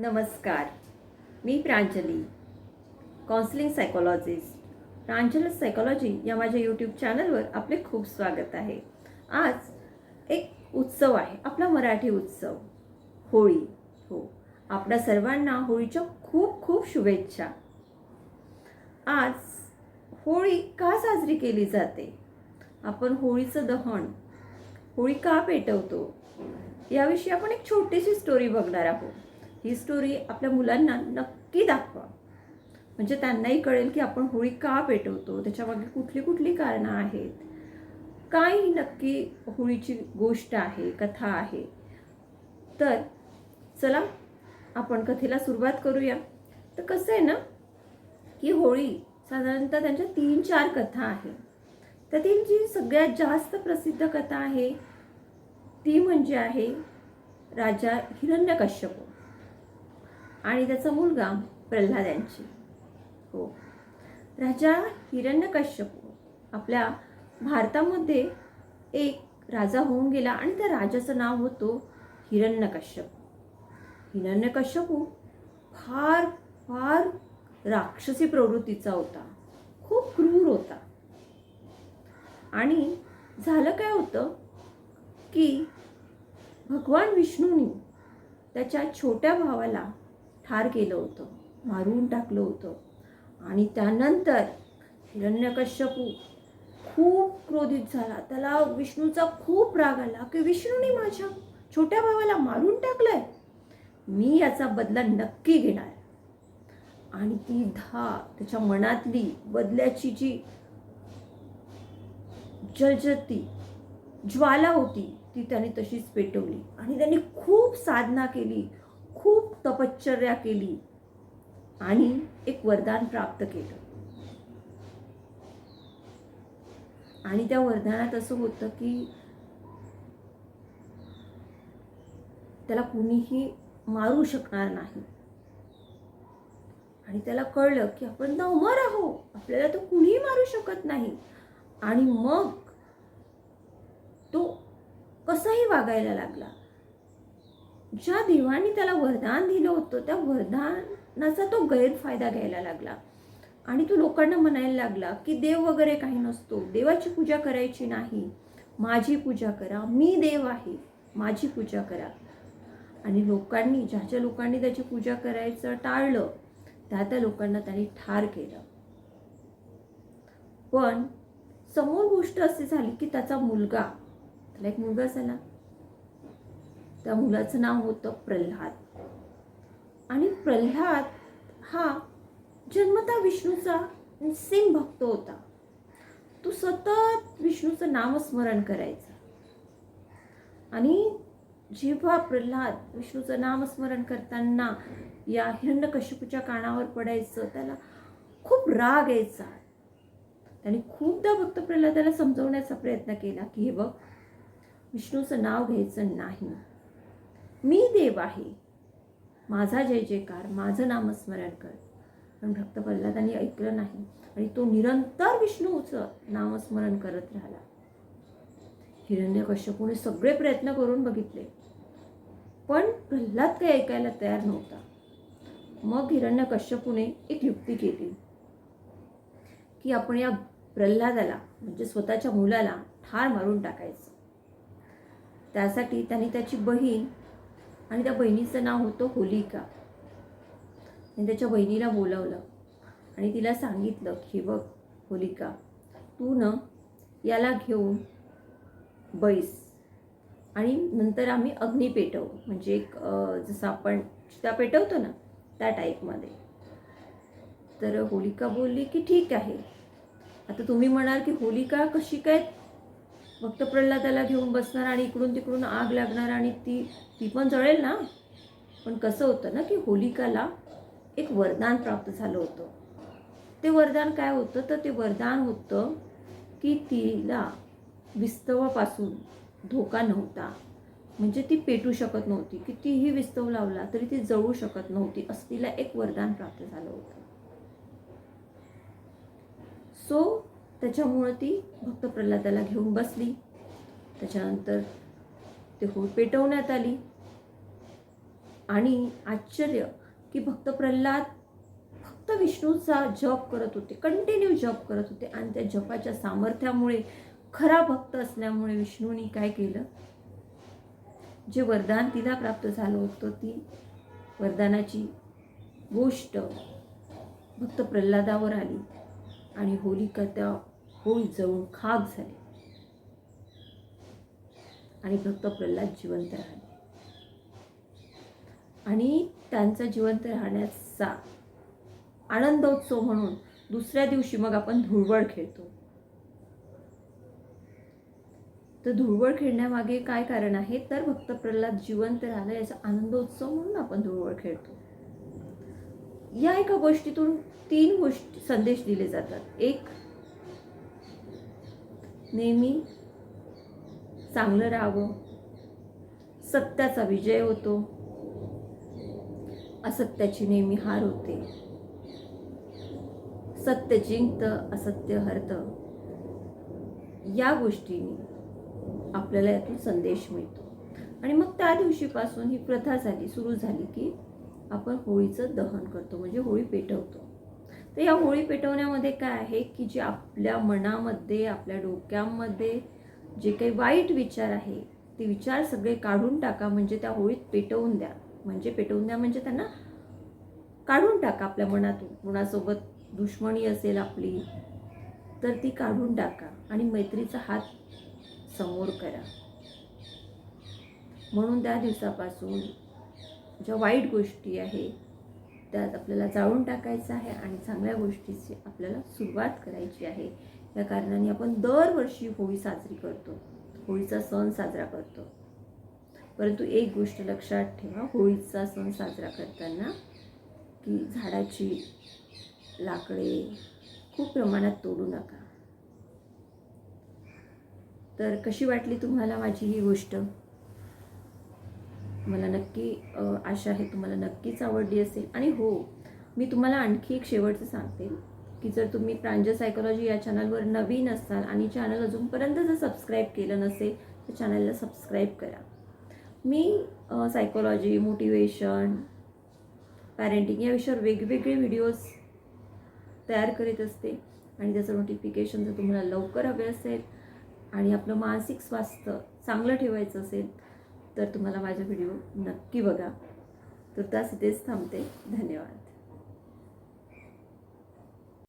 नमस्कार. मी Pranjali counselling psychologist Pranjal psychology या माझ्या यूट्यूब चॅनलवर आपले खूप स्वागत आहे. आज एक उत्सव आहे आपला मराठी उत्सव होळी. हो आपल्या सर्वांना होळीच्या खूप खूप शुभेच्छा. आज होळी का साजरी केली जाते? आपण होळीचं दहन होळी का पेटवतो? याविषयी आपण एक छोटीशी स्टोरी बघणार आहोत. ही स्टोरी आपल्या मुलांना नक्की दाखवा. म्हणजे त्यांनाही कळेल की आपण होळी का पेटवतो? त्याच्यामागे कुठली कुठली कारणं आहेत? काय नक्की होळीची गोष्ट आहे कथा आहे. तर चला आपण कथेला सुरुवात करूया. तर कसं आहे ना की होळी साधारणतः त्यांच्या तीन चार कथा आहे. त्यातील जी सगळ्यात जास्त प्रसिद्ध कथा आहे ती म्हणजे आहे राजा हिरण्यकश्यप. आणि त्याचा मुलगा प्रल्हाद यांची. हो. राजा हिरण्यकश्यपू आपल्या भारतामध्ये एक राजा होऊन गेला आणि त्या राजाचं नाव होतं हिरण्यकश्यपू. हिरण्यकश्यपू फार फार राक्षसी प्रवृत्तीचा होता. खूप क्रूर होता. आणि झालं काय होतं की भगवान विष्णूंनी त्याच्या छोट्या भावाला ठार केलं होतं मारून टाकलं होतं. आणि त्यानंतर हिरण्यकश्यपू खूप क्रोधित झाला. त्याला विष्णूचा खूप राग आला की विष्णूने माझ्या छोट्या भावाला मारून टाकलंय? मी याचा बदला नक्की घेणार. आणि ती धा त्याच्या मनातली बदल्याची जी जलजती ज्वाला होती ती त्याने तशीच पेटवली. आणि त्यांनी खूप साधना केली. खूप तपश्चर्या केली आणि एक वरदान प्राप्त केलं. आणि त्या वरदानात असं होतं की त्याला कुणीही मारू शकणार नाही. आणि त्याला कळलं की आपण नवमर आहो आपल्याला तो कुणीही मारू शकत नाही. आणि मग तो कसाही वागायला लागला. ज्या देवाने त्याला वरदान दिलं होतं त्या वरदानाचा तो गैरफायदा घ्यायला लागला. आणि तो लोकांना म्हणायला लागला की देव वगैरे काही नसतो. देवाची पूजा करायची नाही. माझी पूजा करा. मी देव आहे. माझी पूजा करा. आणि लोकांनी ज्या ज्या लोकांनी त्याची पूजा करायचं टाळलं त्या त्या लोकांना त्यांनी ठार केलं. पण समोर गोष्ट अशी झाली की त्याचा मुलगा त्याला एक मुलगा झाला. त्या मुलाचं नाव होतं प्रल्हाद. आणि प्रल्हाद हा जन्मता विष्णूचा सिंग भक्त होता. तो सतत विष्णूचं नामस्मरण करायचा. आणि जेव्हा प्रल्हाद विष्णूचं नामस्मरण करताना या हिरण्यकश्यपूच्या कानावर पडायचं त्याला खूप राग यायचा. त्याने खूपदा भक्त प्रल्हादाला समजवण्याचा प्रयत्न केला की हे बघ विष्णूचं नाव घ्यायचं नाही. मी देव आहे. माझा जय जयकार माझं नामस्मरण कर. पण भक्त प्रल्हादाने ऐकलं नाही आणि तो निरंतर विष्णूचं नामस्मरण करत राहिला. हिरण्यकश्यपूने सगळे प्रयत्न करून बघितले. पण प्रल्हाद काही ऐकायला तयार नव्हता. मग हिरण्यकश्यपूने एक युक्ती केली. की आपण या प्रल्हादाला म्हणजे स्वतःच्या मुलाला ठार मारून टाकायचं. त्यासाठी त्याने त्याची बहीण आणि त्या बहिणीचं नाव होतं होलिका. आणि त्याच्या बहिणीला बोलावलं. आणि तिला सांगितलं की बघ होलिका तू न याला घेऊन बैस. आणि नंतर आम्ही अग्नी पेटवू. म्हणजे एक जसं आपण चिता पेटवतो ना त्या टाईपमध्ये. तर होलिका बोलली की ठीक आहे. आता तुम्ही म्हणाल की होलिका कशी काय भक्त प्रल्हादाला घेऊन बसणार आणि इकडून तिकडून आग लागणार आणि ती ती पण जळेल ना? पण कसं होतं ना की होलिकाला एक वरदान प्राप्त झालं होतं. ते वरदान काय होतं? तर ते वरदान होतं की तिला विस्तवापासून धोका नव्हता. म्हणजे ती पेटू शकत नव्हती. कितीही विस्तव लावला तरी ती जळू शकत नव्हती असं तिला एक वरदान प्राप्त झालं होतं. सो त्याच्यामुळं ती भक्त प्रल्हादाला घेऊन बसली. त्याच्यानंतर ते होळ पेटवण्यात आली. आणि आश्चर्य की भक्त प्रल्हाद फक्त विष्णूचा जप करत होते कंटिन्यू जप करत होते. आणि त्या जपाच्या सामर्थ्यामुळे खरा भक्त असल्यामुळे विष्णूनी काय केलं? जे वरदान तिला प्राप्त झालं होतं ती वरदानाची गोष्ट भक्त प्रल्हादावर आली. आणि होलिका त्या होळी जळून खाक झाले. आणि भक्त प्रल्हाद जिवंत राहिले आणि त्यांचा जिवंत राहण्याचा आनंदोत्सव म्हणून दुसऱ्या दिवशी मग आपण धुळवड खेळतो. तर धुळवड खेळण्यामागे काय कारण आहे? तर भक्त प्रल्हाद जिवंत राहिला याचा आनंदोत्सव म्हणून आपण धुळवड खेळतो. या एका गोष्टीतून तीन गोष्टी संदेश दिले जातात. एक नेहमी चांगलं राहावं. सत्याचा विजय होतो. असत्याची नेहमी हार होते. सत्य जिंकतं असत्य हरतं. या गोष्टीने आपल्याला यातून संदेश मिळतो. आणि मग त्या दिवशीपासून ही प्रथा झाली सुरू झाली की आपण होळीचं दहन करतो म्हणजे होळी पेटवतो. तर या होळी पेटवण्यामध्ये काय आहे की जे आपल्या मनामध्ये आपल्या डोक्यामध्ये जे काही वाईट विचार आहे ते विचार सगळे काढून टाका. म्हणजे त्या होळीत पेटवून द्या. म्हणजे पेटवून द्या म्हणजे त्यांना काढून टाका आपल्या मनातून. कुणासोबत दुश्मनी असेल आपली तर ती काढून टाका आणि मैत्रीचा हात समोर करा. म्हणून त्या दिवसापासून ज्या वाईट गोष्टी आहे त्यात आपल्याला जाळून टाकायचं आहे आणि चांगल्या गोष्टीची आपल्याला सुरुवात करायची आहे. या कारणाने आपण दरवर्षी होळी साजरी करतो. होळीचा सण साजरा करतो. परंतु एक गोष्ट लक्षात ठेवा होळीचा सण साजरा करताना की झाडाची लाकडे खूप प्रमाणात तोडू नका. तर कशी वाटली तुम्हाला माझी ही गोष्ट? मला नक्की आशा आहे तुम्हाला नक्कीच आवडली असेल. आणि हो मी तुम्हाला आणखी एक शेवटचं सांगते की जर तुम्ही प्रांजल सायकोलॉजी या चॅनलवर नवीन असाल आणि चॅनल अजूनपर्यंत जर सबस्क्राईब केलं नसेल तर चॅनलला सबस्क्राईब करा. मी सायकोलॉजी मोटिवेशन पॅरेंटिंग या विषयावर वेगवेगळे व्हिडिओज तयार करीत असते. आणि त्याचं नोटिफिकेशन जर तुम्हाला लवकर हवे असेल आणि आपलं मानसिक स्वास्थ्य चांगलं ठेवायचं असेल तर तुम्हाला माझा व्हिडिओ नक्की बघा. तर इथेच थांबते. धन्यवाद.